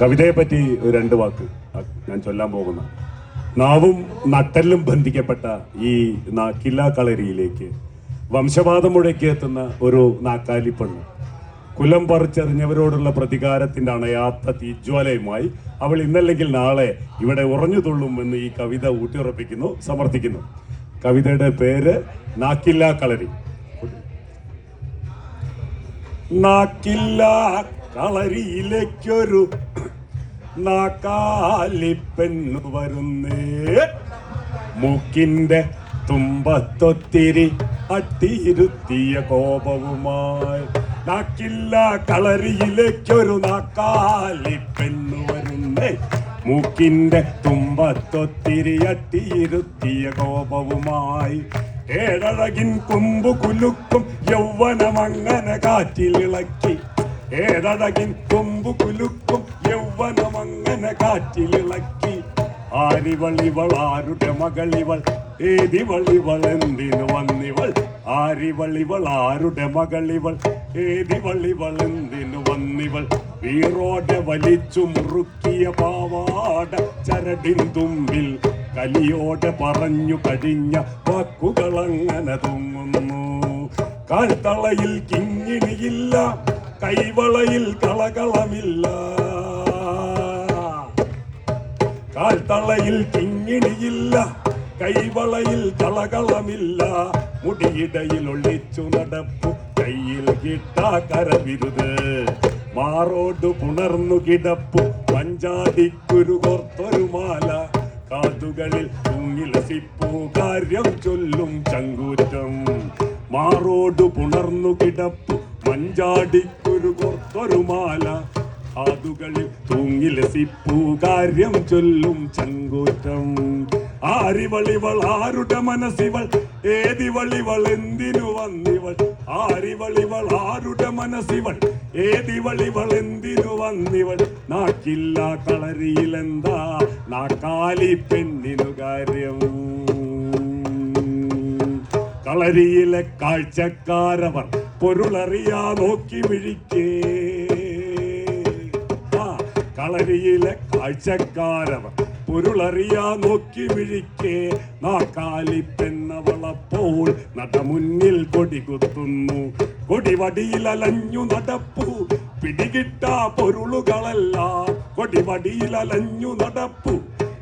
കവിതയെ പറ്റി രണ്ട് വാക്ക്. ഞാൻ ചൊല്ലാൻ പോകുന്ന. നാവും നട്ടലും ബന്ധിക്കപ്പെട്ട ഈ നാക്കില്ലാ കളരിയിലേക്ക് വംശവാദം മുഴക്കിയെത്തുന്ന ഒരു നാക്കാലിപ്പെണ്ണ് കുലം പറിച്ചെറിഞ്ഞവരോടുള്ള പ്രതികാരത്തിന്റെ അണയാത്ത തീജ്വാലയുമായി അവൾ ഇന്നല്ലെങ്കിൽ നാളെ ഇവിടെ ഉറഞ്ഞു തുള്ളും എന്ന് ഈ കവിത ഊട്ടിയുറപ്പിക്കുന്നു സമർത്ഥിക്കുന്നു. കവിതയുടെ പേര് നാക്കില്ല കളരി. നാക്കില്ല കളരിയിലേക്കൊരു നാക്കാലിപ്പെണ്ണു വരുന്നേ. മൂക്കിന്റെ തുമ്പത്തൊത്തിരി അട്ടിയിരുത്തിയ കോപവുമായി. നാക്കില്ല കളരിയിലേക്കൊരു നാക്കാലിപ്പെന്നു വരുന്നേ. മൂക്കിന്റെ തുമ്പത്തൊത്തിരി അട്ടിയിരുത്തിയ കോപവുമായി. ഏഴഴകിൻ കൊമ്പു കുലുക്കും യൗവനമങ്ങനെ കാറ്റിലിളക്കി. ഏഴഴകിൻ കൊമ്പു കുലുക്കും യൗവനമങ്ങനെ കാറ്റിലിളക്കി ആരിവളിവൾ ആരുടെ മകളിവൾ ഏതിവളിവൾ എന്തിനു വന്നിവൾ? ആരിവളിവൾ ആരുടെ മകളിവൾ ഏതിവളിവൾ എന്തിനു വന്നിവൾ? വീറോടെ വലിച്ചു മുറുക്കിയ പാവാട ചരടിൻ തുമ്പിൽ കലിയോടെ പറഞ്ഞു കഴിഞ്ഞ വാക്കുകൾ അങ്ങനെ തൂങ്ങുന്നു. കാൽത്തളയിൽ കിങ്ങിണിയില്ല കൈവളയിൽ കളകളമില്ല. കാൽത്തളയിൽ കിങ്ങിണിയില്ല. കൈവളയിൽ കളകളമില്ല. മുടിയിടയിൽ ഒളിച്ചു നടപ്പു. കയ്യിൽ കിട്ടാ കരവിരുത്. മാറോട് പുണർന്നു കിടപ്പു. പഞ്ചാടിക്കുരു കോർത്തൊരു മാല. കാതുകളിൽ തൂങ്ങിലസിപ്പു കാര്യം ചൊല്ലും ചങ്കൂറ്റം. മാറോട് പുണർന്നു കിടപ്പു. മഞ്ചാടിക്കുരു കോർത്തൊരു മാല. കാതുകളിൽ തൂങ്ങിലസിപ്പൂ കാര്യം ചൊല്ലും ചങ്കൂറ്റം. ആരിവളിവൾ ആരുടെ മനസ്സിവൾ? ഏതിവളിവൾ എന്തിനു വന്നിവൾ? ആരിവളിവൾ ആരുടെ മനസ്സിവൾ? ഏതിവളിവൾ എന്തിനു വന്നിവൾ? നാക്കില്ല കളരിയിലെന്താ നാക്കാലി പെണ്ണിനു കാര്യം. കളരിയിലെ കാഴ്ചക്കാരവർ പൊരുളറിയാ നോക്കി വിഴിക്കേ ആ, കളരിയിലെ കാഴ്ചക്കാരവർ പൊരുളറിയാ നോക്കി വിഴിക്കേ നാക്കാലി പെണ്ണവളപ്പോൾ നടമുന്നിൽ കൊടി കുത്തുന്നു. കൊടിവടിയിൽ അലഞ്ഞു നടപ്പു. പിടികിട്ടാ പൊരുളുകളല്ല. കൊടിവടിയിൽ അലഞ്ഞു നടപ്പു.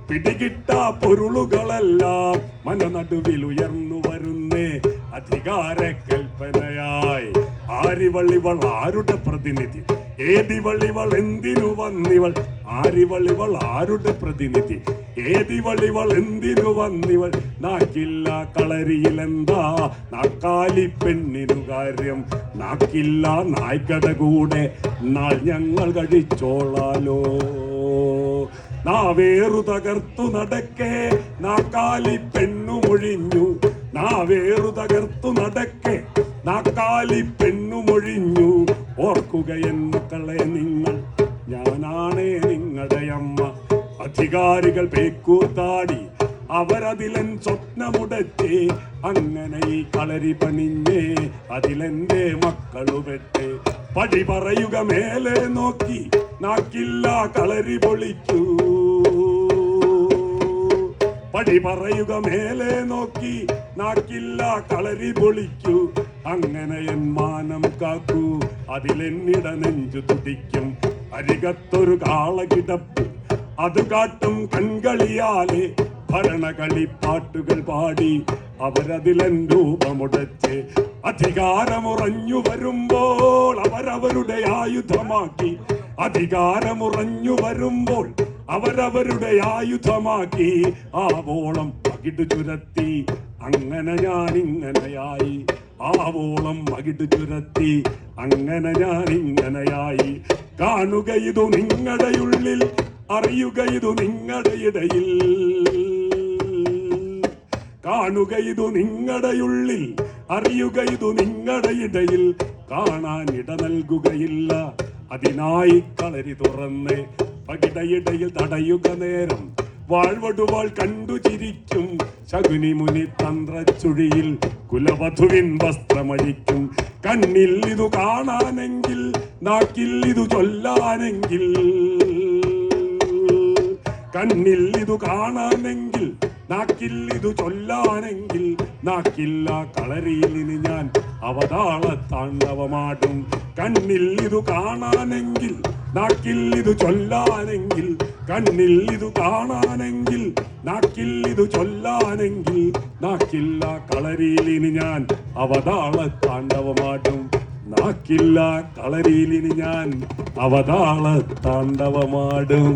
പിടികിട്ടാ പൊരുളുകളെല്ലാം. മനനടുവിൽ ഉയർന്നു വരുന്നേ അധികാര കൽപ്പനയായി ആരിവള്ളിവൾ ആരുടെ പ്രതിനിധി? ഏതിവള്ളിവൾ എന്തിനു വന്നിവൾ? ആരിവള്ളിവൾ ആരുടെ പ്രതിനിധി? ഏതിവള്ളിവൾ എന്തിനു വന്നിവൾ? നാക്കില്ല കളരിയിലെന്താ? നാക്കാലി പെണ്ണിനു കാര്യം. നാക്കില്ല നായ്ക്കട കൂടെ നാൾ ഞങ്ങൾ കഴിച്ചോളാലോ. നാവേറു തകർത്തു നടക്കേ നാക്കാലി പെണ്ണുമൊഴിഞ്ഞു നാവേറു തകർത്തു നടക്കേ നാക്കാലി പെണ്ണുമൊഴിഞ്ഞു. ഓർക്കുകയൻ മക്കളെ നിങ്ങൾ ഞാനാണേ നിങ്ങളുടെ അമ്മ. അധികാരികൾ പേക്കൂത്താടി അവരതിലൻ സ്വപ്നമുടച്ചേ അങ്ങനെ ഈ കളരി പണിഞ്ഞേ അതിലെന്റെ മക്കളു പടി പറയുക മേലെ നോക്കി നാക്കില്ല കളരി പൊളിക്കൂ. പടി പറയുക മേലെ നോക്കി നാക്കില്ല കളരി പൊളിക്കൂ. അങ്ങനെ എൻ മാനം കാക്കൂ. അതിലെന്നിട നെഞ്ചു തുടിക്കും. അരികത്തൊരു കാള കിടപ്പ് അത് കാട്ടും കൺകളിയാലെ. ഭരണകളി പാട്ടുകൾ പാടി അവരതിലൻ രൂപമുടച്ച്. അധികാരമുറഞ്ഞു വരുമ്പോൾ അവരവരുടെ ആയുധമാക്കി. അധികാരമുറഞ്ഞു വരുമ്പോൾ അവരവരുടെ ആയുധമാക്കി ആവോളം പകിട് ചുരത്തി. അങ്ങനെ ഞാൻ ഇങ്ങനെയായി ആവോളം പകിട് ചുരത്തി. അങ്ങനെ ഞാൻ ഇങ്ങനെയായി കാണുക ഇതു നിങ്ങളുടെ ഉള്ളിൽ അറിയുക ഇതു നിങ്ങളുടെ ഇടയിൽ. കാണുക ഇതു നിങ്ങളുടെ ഉള്ളിൽ അറിയുക ഇതു നിങ്ങളുടെ ഇടയിൽ. കാണാൻ ഇട നൽകുകയില്ല. അതിനായി കളരി തുറന്ന് പകിടയിടയിൽ തടയുക നേരം. വാഴ്വടുവാൾ കണ്ടു ചിരിക്കും. ശകുനി മുനി തന്ത്രച്ചുഴിയിൽ കുലവധുവിൻ വസ്ത്രമഴിക്കും. കണ്ണിൽ ഇതു കാണാനെങ്കിൽ നാക്കിൽ ഇതു ചൊല്ലാനെങ്കിൽ. കണ്ണിൽ ഇതു കാണാനെങ്കിൽ നാക്കിൽ ഇതു ചൊല്ലാനെങ്കിൽ നാക്കില്ല കളരിയിൽ ഇനി ഞാൻ അവതാള താണ്ഡവമാടും. കണ്ണിൽ ഇതു കാണാനെങ്കിൽ നാക്കിൽ ഇതു ചൊല്ലാനെങ്കിൽ കണ്ണിൽ ഇതു കാണാനെങ്കിൽ നാക്കിൽ ഇതു ചൊല്ലാനെങ്കിൽ നാക്കില്ല കളരിയിൽ ഇനി ഞാൻ അവതാള താണ്ഡവമാടും നാക്കില്ല കളരിയിൽ ഇനി ഞാൻ അവതാള താണ്ഡവമാടും